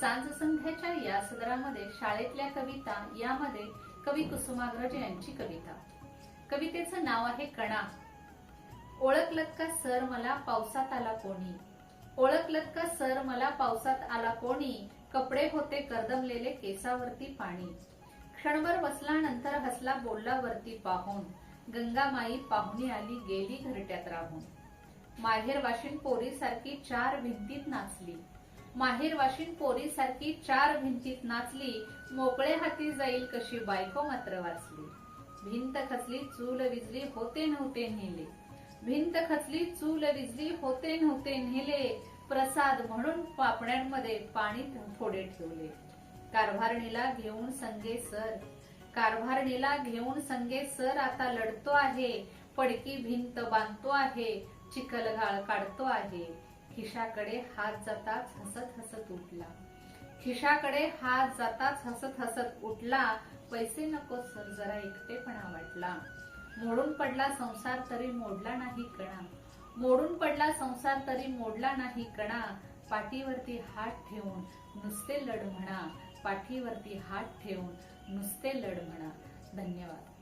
सांज संध्याच्या या सदरामध्ये शाळेतल्या कविता यामध्ये कवी कुसुमाग्रज यांची कविता. कवितेचं नाव आहे कणा. ओळखलत का सर मला पावसात आला कोणी? ओळखलत का सर मला पावसात आला कोणी? कपडे होते करदमलेले केसावरती पाणी. क्षणभर बसल्यानंतर हसला बोलला वरती पाहून. गंगामाई पाहुणी आली गेली घरट्यात राहून. माहेर वाशिन पोरी सारखी चार भिंतीत नाचली. माहेर वाशिन पोरी सारखी चार भिंतीत नाचली मोकळे हाती जाईल कशी बायको मात्र वाचली. भिंत खचली चूल विजली होते नव्हते नेले. भिंत खचली चूल विजली होते नव्हते नेले. प्रसाद म्हणून पापण्यांमध्ये पाणी थोडे ठेवले. कारभारणीला घेऊन संगे सर. कारभारणीला घेऊन संगे सर आता लढतो आहे. पडकी भिंत बांधतो आहे. चिखलघाळ काढतो आहे. खिशाकडे हात जाताच हसत हसत उठला. खिशाकडे हात जाताच हसत हसत उठला. पैसे नको सर जरा एकटेपणा वाटला. मोडून पडला संसार तरी मोडला नाही कणा. मोडून पडला संसार तरी मोडला नाही कणा. पाठीवरती हात ठेवून नुसते लढ म्हणा. पाठीवरती हात ठेवून नुसते लढ म्हणा. धन्यवाद.